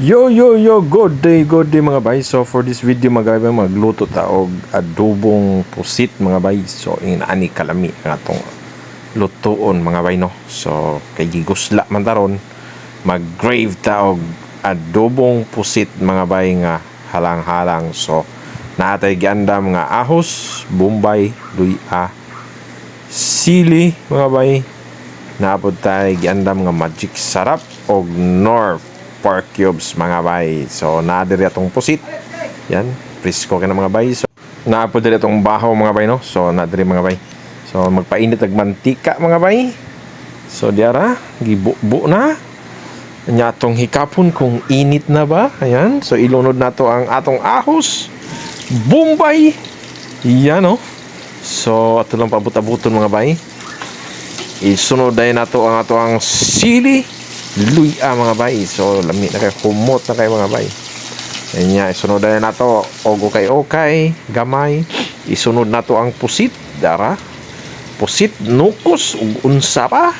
Yo yo yo, good day, good day mga bay. So for this video mga bay magluto ta og adobong pusit mga bay. So inaani kalami ang atong lutuon mga bay no. So kay gigusla man taron mag-grave ta og adobong pusit mga bay nga halang-halang. So natay giandam nga ahos, bombay, luya, sili mga bay. Naapod tayo giandam nga magic sarap og north pork cubes mga bay. So naadiri atong pusit. Yan, presko ka mga bay. So naapod diri atong bahaw mga bay no. So naadiri mga bay. So magpainit og mantika mga bay. So diara gibubo na. Nya atong hikapon kung init na ba. Ayan. So ilunod nato ang atong ahos. Bombay. Yan no. So ato lang pabut-abuton mga bay. Isunod dahil nato ang ato ang sili luya mga bay. So lami na kay humot na kay mga bay. Nya isunod dahil nato og okay okay gamay. Isunod nato ang pusit dara. Pusit nukos ug unsa pa.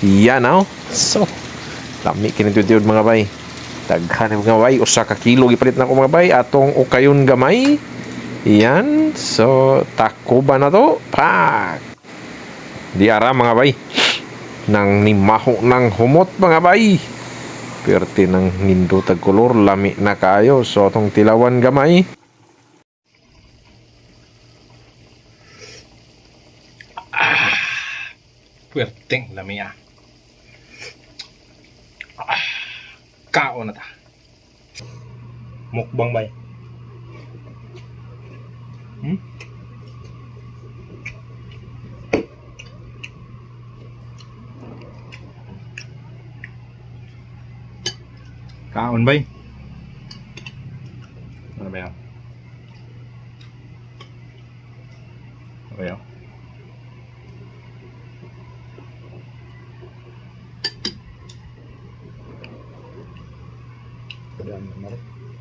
Yan now. So lami kini tuod mga bay. Daghan mga bay usa ka kilo gipalit na ko mga bay atong ukayon gamay. Yan. So takuba na to. Pak. Di ara mga bay. Nang nimaho ng humot mga bay. Perte ng nindo tag kolor lami na kayo. So atong tilawan gamay. Puwerteng lamia. Ah, kao na ta. Mukbang bay. Hmm? Kaon bay. Ano ba yan? Ano ba yan? Kadaan naman rin.